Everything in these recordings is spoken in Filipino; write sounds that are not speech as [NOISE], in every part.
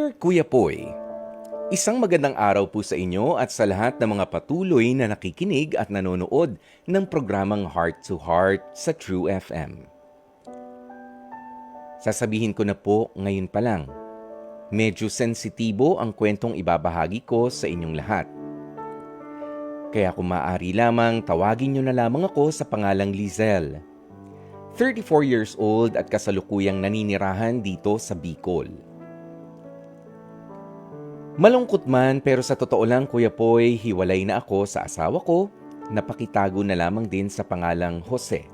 Kuya Poy, isang magandang araw po sa inyo at sa lahat ng mga patuloy na nakikinig at nanonood ng programang Heart to Heart sa True FM. Sasabihin ko na po ngayon pa lang, medyo sensitibo ang kwentong ibabahagi ko sa inyong lahat. Kaya kung maaari lamang, tawagin nyo na lamang ako sa pangalang Lizelle. 34 years old at kasalukuyang naninirahan dito sa Bicol. Malungkot man pero sa totoo lang Kuya Poy, hiwalay na ako sa asawa ko na pakitago na lamang din sa pangalang Jose.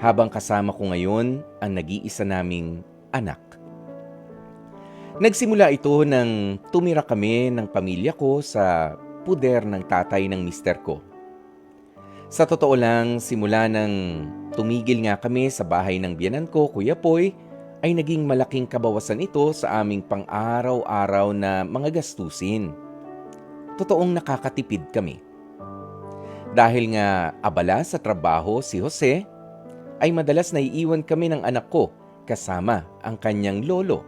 Habang kasama ko ngayon ang nag-iisa naming anak. Nagsimula ito nang tumira kami ng pamilya ko sa puder ng tatay ng mister ko. Sa totoo lang, simula nang tumigil nga kami sa bahay ng biyanan ko, Kuya Poy, ay naging malaking kabawasan ito sa aming pang-araw-araw na mga gastusin. Totoong nakakatipid kami. Dahil nga abala sa trabaho si Jose, ay madalas naiiwan kami ng anak ko kasama ang kanyang lolo.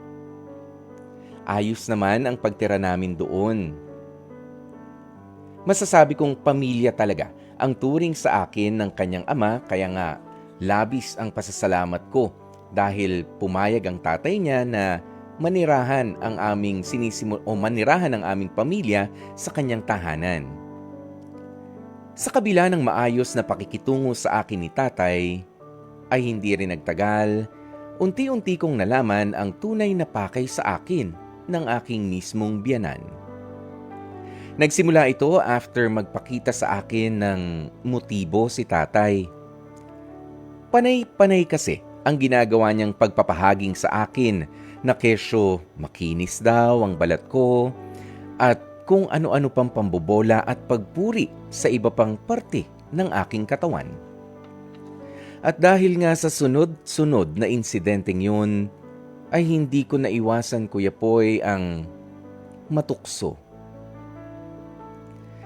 Ayos naman ang pagtira namin doon. Masasabi kong pamilya talaga ang turing sa akin ng kanyang ama kaya nga labis ang pasasalamat ko dahil pumayag ang tatay niya na manirahan ang aming sinisimul o manirahan ang aming pamilya sa kanyang tahanan. Sa kabila ng maayos na pakikitungo sa akin ni tatay, ay hindi rin nagtagal, unti-unti kong nalaman ang tunay na pakay sa akin ng aking mismong biyanan. Nagsimula ito after magpakita sa akin ng motibo si tatay. Panay-panay kasi ang ginagawa niyang pagpapahaging sa akin na kesyo makinis daw ang balat ko at kung ano-ano pang pambobola at pagpuri sa iba pang parte ng aking katawan. At dahil nga sa sunod-sunod na insidenteng yun, ay hindi ko naiwasan Kuya Poy ang matukso.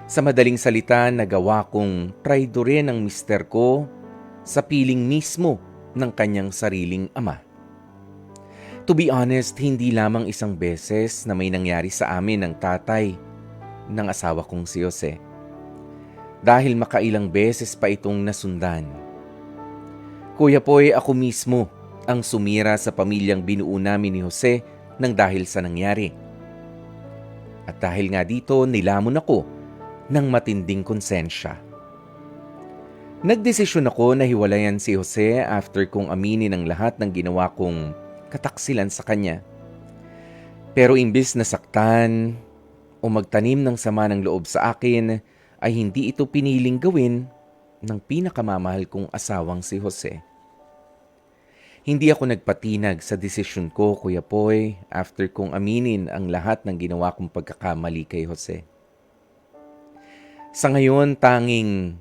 Sa madaling salita, nagawa kong traidorin ang mister ko sa piling mismo ng kanyang sariling ama. To be honest, hindi lamang isang beses na may nangyari sa amin ng tatay ng asawa kong si Jose. Dahil makailang beses pa itong nasundan. Kuya Poy, ako mismo ang sumira sa pamilyang binuo namin ni Jose nang dahil sa nangyari. At dahil nga dito, nilamon ako ng matinding konsensya. Nagdesisyon ako na hiwalayan si Jose after kong aminin ang lahat ng ginawa kong kataksilan sa kanya. Pero imbis na saktan o magtanim ng sama ng loob sa akin, ay hindi ito piniling gawin ng pinakamamahal kong asawang si Jose. Hindi ako nagpatinag sa desisyon ko, Kuya Poy, after kong aminin ang lahat ng ginawa kong pagkakamali kay Jose. Sa ngayon, tanging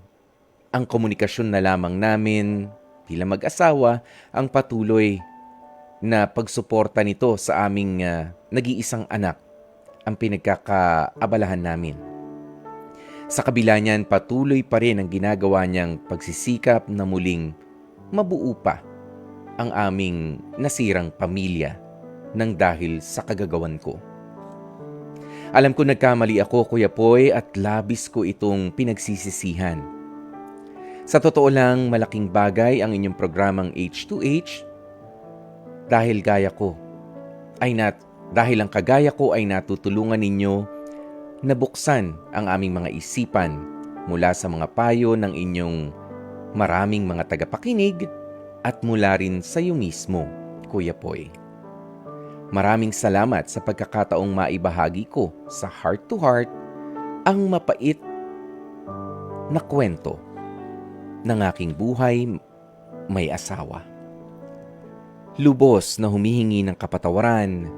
ang komunikasyon na lamang namin bilang mag-asawa ang patuloy na pagsuporta nito sa aming uh, nag-iisang anak ang pinagkakaabalahan namin. Sa kabila niyan, patuloy pa rin ang ginagawa niyang pagsisikap na muling mabuo pa ang aming nasirang pamilya nang dahil sa kagagawan ko. Alam ko nagkamali ako, Kuya Poy, at labis ko itong pinagsisisihan. Sa totoo lang, malaking bagay ang inyong programang H2H dahil gaya ko ay nat dahil ang kagaya ko ay natutulungan ninyo nabuksan ang aming mga isipan mula sa mga payo ng inyong maraming mga tagapakinig at mula rin sa iyo mismo, Kuya Poy. Maraming salamat sa pagkakataong maibahagi ko sa Heart to Heart ang mapait na kwento ng aking buhay may asawa. Lubos na humihingi ng kapatawaran,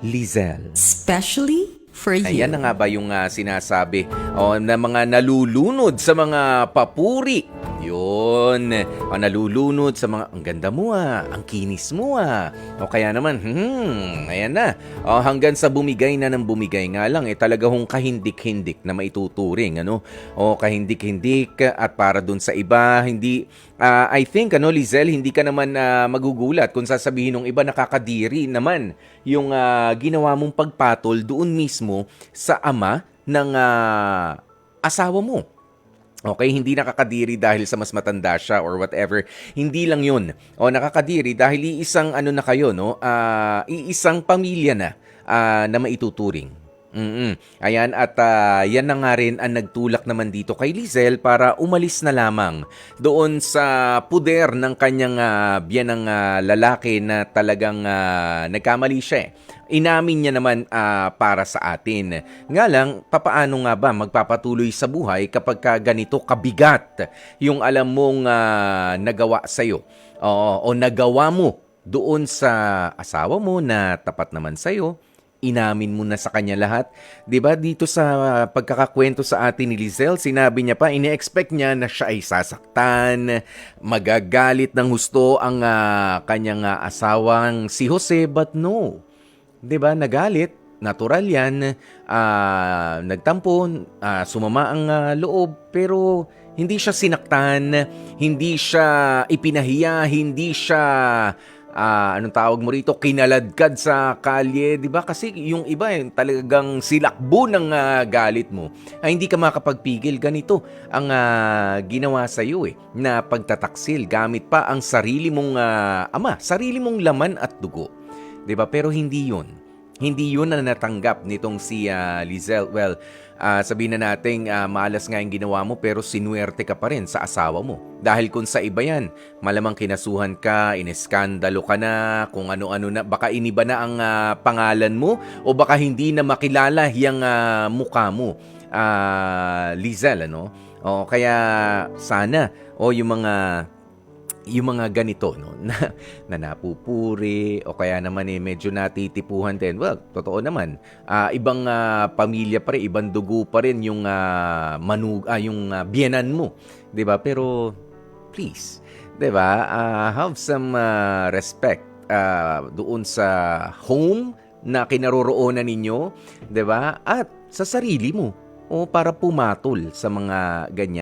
Lizelle. Especially for you. Ayan na nga ba yung ah, sinasabi o na mga nalulunod sa mga papuri. Yun. o nalulunod sa mga, ang ganda mo ah, ang kinis mo ah. O kaya naman, hmm, ayan na. O hanggang sa bumigay na ng bumigay nga lang, eh talaga hong kahindik-hindik na maituturing, ano? O kahindik-hindik at para doon sa iba, hindi, ah, I think, ano, Lizelle, hindi ka naman ah, magugulat kung sasabihin ng iba nakakadiri naman yung ah, ginawa mong pagpatol doon mismo sa ama ng ah, asawa mo. Okay, hindi nakakadiri dahil sa mas matanda siya or whatever. Hindi lang 'yun. O nakakadiri dahil iisang ano na kayo, no? Ah, iisang pamilya na ah, na maituturing. Mm Ayan, at ah, yan na nga rin ang nagtulak naman dito kay Lizelle para umalis na lamang doon sa puder ng kanyang uh, biyanang ah, lalaki na talagang ah, nagkamali siya eh. Inamin niya naman ah, para sa atin. Nga lang, papaano nga ba magpapatuloy sa buhay kapag ka ganito kabigat yung alam mong ah, nagawa sa'yo o, o nagawa mo doon sa asawa mo na tapat naman sa'yo, inamin mo na sa kanya lahat. 'Di ba? Dito sa pagkakakwento sa atin ni Lizelle, sinabi niya pa, ine-expect niya na siya ay sasaktan, magagalit ng husto ang ah, kanyang ah, asawang si Jose, but no. 'Di ba? Nagalit, natural 'yan, ah, nagtampo, ah, sumama ang ah, loob, pero hindi siya sinaktan, hindi siya ipinahiya, hindi siya ah, anong tawag mo rito, kinaladkad sa kalye, 'di ba? Kasi yung iba eh, talagang silakbo ng ah, galit mo. Ay hindi ka makapagpigil ganito ang ah, ginawa sa iyo eh na pagtataksil gamit pa ang sarili mong ah, ama, sarili mong laman at dugo. 'Di ba? Pero hindi 'yun. Hindi 'yun na natanggap nitong si ah, Lizelle. Well, ah, sabihin na nating ah, malas nga yung ginawa mo pero sinuwerte ka pa rin sa asawa mo. Dahil kung sa iba yan, malamang kinasuhan ka, ineskandalo ka na, kung ano-ano na, baka iniba na ang ah, pangalan mo o baka hindi na makilala yung ah, mukha mo. Ah, Lizelle, ano? O kaya sana, o yung mga yung mga ganito no [LAUGHS] na, na napupuri o kaya naman eh medyo natitipuhan din. Well totoo naman. Ah, ibang ah, pamilya pa rin ibang dugo pa rin yung ah, manug ah, yung ah, biyenan mo 'di ba? Pero please 'di ba? Ah, have some ah, respect ah, doon sa home na kinaroroonan ninyo 'di ba? At sa sarili mo o para pumatol sa mga ganyan